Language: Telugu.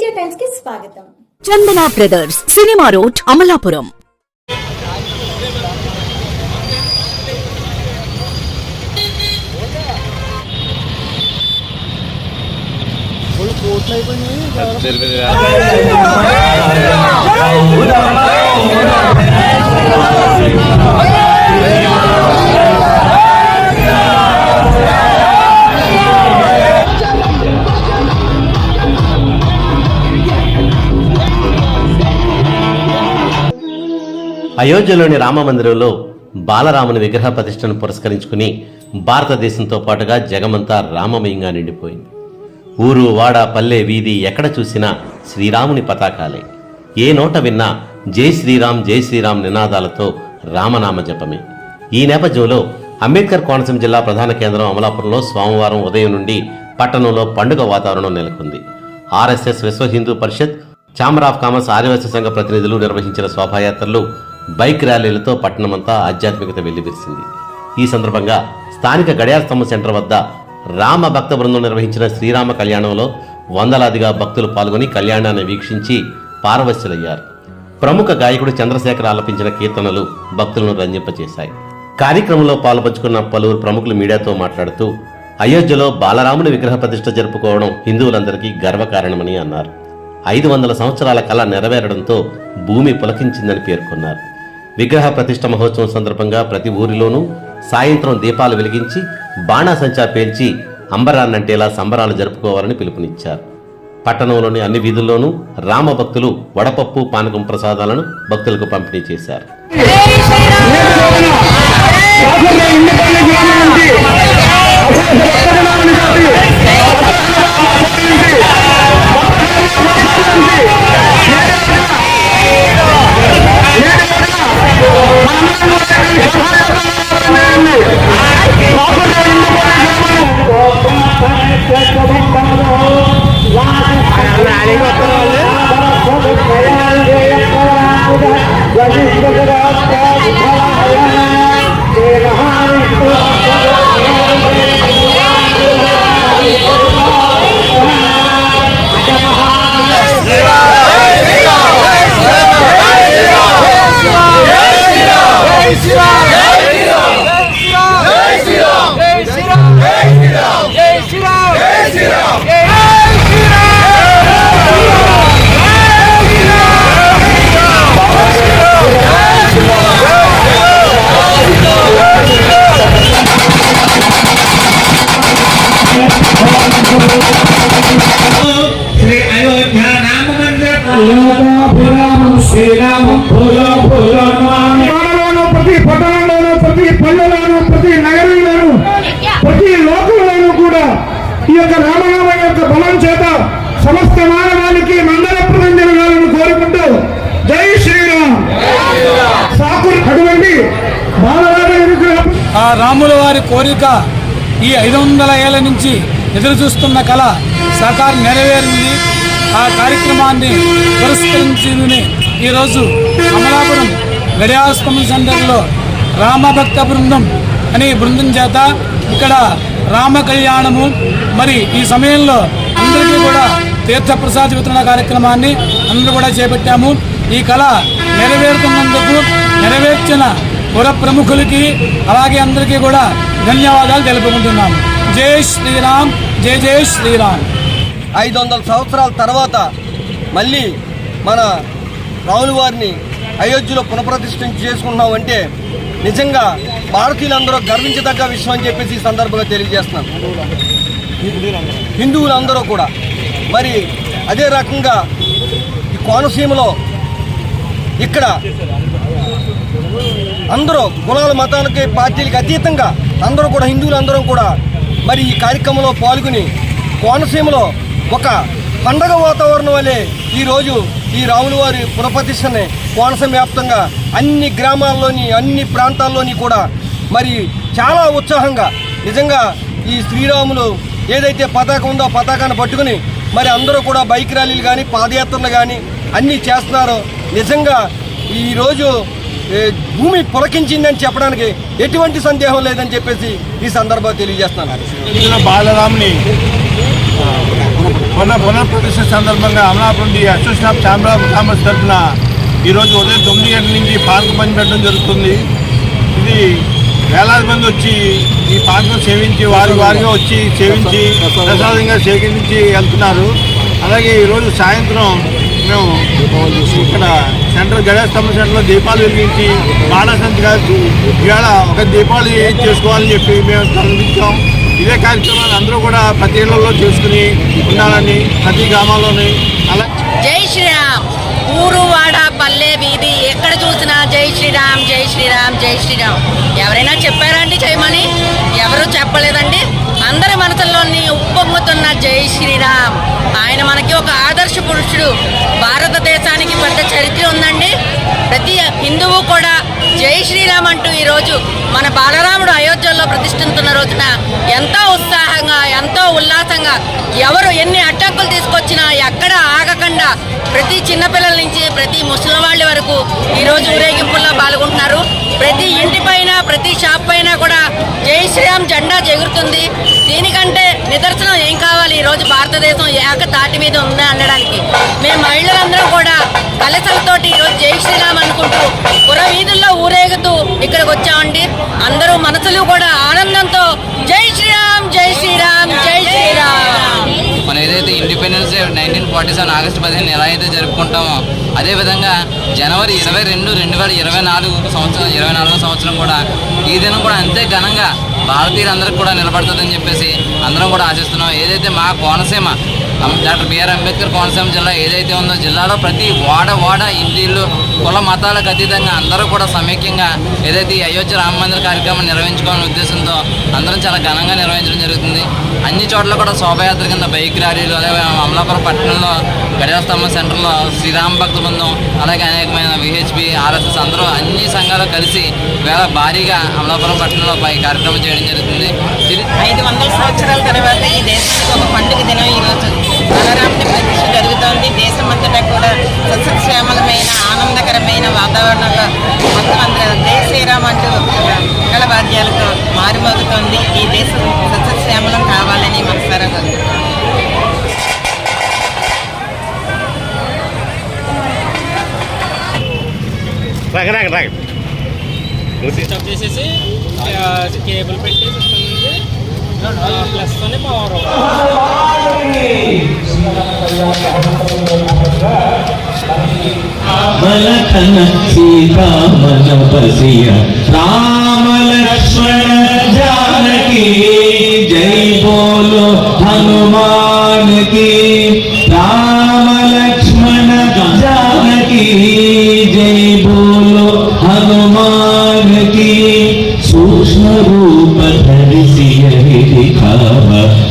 తేజ టైమ్స్కి స్వాగతం Chandana brothers cinema road Amalapuram అయోధ్యలోని రామమందిరంలో బాలరాముని విగ్రహ ప్రతిష్టను పురస్కరించుకుని భారతదేశంతో పాటుగా జగమంతా రామమయంగా నిండిపోయింది. ఊరు వాడ పల్లె వీధి ఎక్కడ చూసినా శ్రీరాముని పతాకాలే. ఏ నోట విన్నా జై శ్రీరామ్ జై శ్రీరామ్ నినాదాలతో రామనామ జపమే. ఈ నేపథ్యంలో అంబేద్కర్ కోనసీమ జిల్లా ప్రధాన కేంద్రం అమలాపురంలో సోమవారం ఉదయం నుండి పట్టణంలో పండుగ వాతావరణం నెలకొంది. RSS Vishwa Hindu Parishad chamber of commerce ఆదివాసీ సంఘ ప్రతినిధులు నిర్వహించిన శోభాయాత్రలు బైక్ ర్యాలీలతో పట్టణమంతా ఆధ్యాత్మికత వెల్లివిరిసింది. ఈ సందర్భంగా స్థానిక గడియార స్తంభ సెంటర్ వద్ద రామ భక్త బృందం నిర్వహించిన శ్రీరామ కళ్యాణంలో వందలాదిగా భక్తులు పాల్గొని కళ్యాణాన్ని వీక్షించి పారవశ్యులయ్యారు. ప్రముఖ గాయకుడు చంద్రశేఖర్ ఆలపించిన కీర్తనలు భక్తులను రంజింపచేశాయి. కార్యక్రమంలో పాల్పంచుకున్న పలువురు ప్రముఖులు మీడియాతో మాట్లాడుతూ అయోధ్యలో బాలరాముని విగ్రహ ప్రతిష్ఠ జరుపుకోవడం హిందువులందరికీ గర్వకారణమని అన్నారు. ఐదు వందల సంవత్సరాల కళ నెరవేరడంతో భూమి పులకించిందని పేర్కొన్నారు. విగ్రహ ప్రతిష్ట మహోత్సవం సందర్భంగా ప్రతి ఊరిలోనూ సాయంత్రం దీపాలు వెలిగించి బాణాసంచా పేల్చి అంబరాన్నంటేలా సంబరాలు జరుపుకోవాలని పిలుపునిచ్చారు. పట్టణంలోని అన్ని వీధుల్లోనూ రామ భక్తులు వడపప్పు పానకం ప్రసాదాలను భక్తులకు పంపిణీ చేశారు. ఈ యొక్క రామనామం యొక్క బలం చేత సమస్త మానవానికి మంగళప్రదం జరగాలని కోరుకుంటూ జై శ్రీరామ్. సాకు అటువంటి ఆ రాముల వారి కోరిక ఈ ఐదు వందల ఏళ్ళ నుంచి ఎదురు చూస్తున్న కళ సాకారం నెరవేరింది. ఆ కార్యక్రమాన్ని పురస్కరించింది ఈరోజు అమలాపురం గడియాస్తమ సెంటర్లో రామభక్త బృందం అనే బృందం చేత ఇక్కడ రామ కళ్యాణము మరి ఈ సమయంలో అందరికీ కూడా తీర్థప్రసాద వితరణ కార్యక్రమాన్ని అందరూ కూడా చేపట్టాము. ఈ కళ నెరవేరుతున్నందుకు నెరవేర్చిన పుర ప్రముఖులకి అలాగే అందరికీ కూడా ధన్యవాదాలు తెలుపుకుంటున్నాము. జై శ్రీరామ్ జై జై శ్రీరామ్. ఐదు వందల సంవత్సరాల తర్వాత మళ్ళీ మన రాముల వారిని అయోధ్యలో పునఃప్రతిష్ఠించి చేసుకుంటున్నాం నిజంగా భారతీయులందరూ గర్వించదగ్గ విషయం అని చెప్పేసి ఈ సందర్భంగా తెలియజేస్తున్నాను. హిందువులందరూ కూడా. మరి అదే రకంగా ఈ కోనసీమలో ఇక్కడ అందరూ కులాల మతాలకి పార్టీలకి అతీతంగా అందరూ కూడా హిందువులు కూడా మరి ఈ కార్యక్రమంలో పాల్గొని కోనసీమలో ఒక పండగ వాతావరణం వలె ఈరోజు ఈ రాముల వారి పునఃప్రతిష్టని కోనసీమ వ్యాప్తంగా అన్ని గ్రామాల్లోని అన్ని ప్రాంతాల్లోని కూడా మరి చాలా ఉత్సాహంగా నిజంగా ఈ శ్రీరాములు ఏదైతే పతాకం ఉందో పతాకాన్ని పట్టుకుని మరి అందరూ కూడా బైక్ ర్యాలీలు కానీ పాదయాత్రలు కానీ అన్నీ చేస్తున్నారు నిజంగా ఈరోజు భూమి పులకించిందని చెప్పడానికి ఎటువంటి సందేహం లేదని చెప్పేసి ఈ సందర్భంగా తెలియజేస్తున్నాను. బాలరామ్ని పునః పునఃప్రతిష్ఠ సందర్భంగా Amalapuram association of chamber of commerce తరఫున ఈరోజు ఉదయం తొమ్మిది గంటల నుంచి పార్క్ పని పెట్టడం జరుగుతుంది. ఇది వేలాది మంది వచ్చి ఈ పార్కును సేవించి వారి వారిగా వచ్చి సేవించి ప్రసాదంగా సేకరించి వెళ్తున్నారు. అలాగే ఈరోజు సాయంత్రం మేము ఇక్కడ సెంటర్ గణేష్ సెంటర్లో దీపాలు వెలిగించి బాణసంచి కాల్చి ఇవాళ ఒక దీపావళి చేసుకోవాలని చెప్పి మేము తరలించాం ఇదే కార్యక్రమాన్ని అందరూ కూడా ప్రతి ఇళ్ళలో చేసుకుని ఉండాలని ప్రతి గ్రామాల్లోని అలా జై శ్రీరామ్. ఊరు వాడ పల్లె వీధి జై శ్రీరామ్ జై శ్రీరామ్ జై శ్రీరామ్. ఎవరైనా చెప్పారండి చేయమని? ఎవరు చెప్పలేదండి? అందరి మనసుల్లోని ఉప్పొంగుతున్న జై శ్రీరామ్. ఆయన మనకి ఒక ఆదర్శ పురుషుడు. భారతదేశానికి పెద్ద చరిత్ర ఉందండి. ప్రతి హిందువు కూడా జై శ్రీరామ్ అంటూ ఈరోజు మన బాలరాముడు అయోధ్యలో ప్రతిష్ఠిస్తున్న రోజున ఎంతో ఉత్సాహంగా ఎంతో ఉల్లాసంగా ఎవరు ఎన్ని అడ్డంకులు తీసుకొచ్చినా ఎక్కడ ఆగకుండా ప్రతి చిన్నపిల్లల నుంచి ప్రతి ముసలి వాళ్ళ వరకు ఈరోజు ఊరేగింపుల్లో పాల్గొంటున్నారు. ప్రతి ఇంటి నిదర్శనం ఏం కావాలి? ఈరోజు భారతదేశం ఏక తాటి మీద ఉంది అనడానికి. మేము మహిళలందరం కూడా కలసలతోటి ఈరోజు జై శ్రీరామ్ అనుకుంటూ పుర వీధుల్లో ఊరేగుతూ ఇక్కడికి వచ్చామండి. అందరూ మనసులు కూడా ఆనందంతో జై శ్రీరామ్ జై శ్రీరామ్ జై శ్రీరామ్. మనం ఏదైతే independence day nineteen forty seven August పదిహేను ఎలా అయితే జరుపుకుంటామో అదేవిధంగా జనవరి ఇరవై రెండు రెండు వేల ఇరవై నాలుగు సంవత్సరం ఇరవై నాలుగో సంవత్సరం కూడా ఈ దినం కూడా అంతే ఘనంగా భారతీయులందరికీ కూడా నిలబడుతుందని చెప్పేసి అందరం కూడా ఆశిస్తున్నాం. ఏదైతే మా Konaseema doctor B R Ambedkar Konaseema జిల్లా ఏదైతే ఉందో జిల్లాలో ప్రతి వాడ వాడ ఇంటిళ్ళు కుల మతాలకు అతీతంగా అందరూ కూడా సమైక్యంగా ఏదైతే ఈ అయోధ్య రామ మందిర కార్యక్రమం నిర్వహించుకోవాలనే ఉద్దేశంతో అందరం చాలా ఘనంగా నిర్వహించడం జరుగుతుంది. అన్ని చోట్ల కూడా శోభయాత్ర కింద బైక్ ర్యాలీలు అలాగే అమలాపురం పట్టణంలో గడియార స్తంభం సెంటర్లో శ్రీరామ భక్త బృందం అలాగే అనేకమైన విహెచ్పి ఆర్ఎస్ఎస్ అందరూ అన్ని సంఘాలు కలిసి వేళ భారీగా అమలాపురం పట్టణంలో పై కార్యక్రమం చేయడం జరుగుతుంది. ఐదు వందల సంవత్సరాల తర్వాత ఈ దేశానికి ఒక పండుగ దినం ఈరోజు. బలరాముడి ప్రతిష్ఠ జరుగుతోంది. దేశం కూడా సస్యశ్యామలమైన ఆనందకరమైన వాతావరణంలో మొత్తం అందరూ జై శ్రీరామ్ అంటూ మంగళ వాద్యాలతో మారుమోగుతోంది ఈ దేశం సస్యశ్యామలం కావాలని మనసారా. స్టాప్ చేసేసి కేబుల్ పెట్టేసి ప్లస్ తోనే పవర్ మలఖన సీతామన బసియ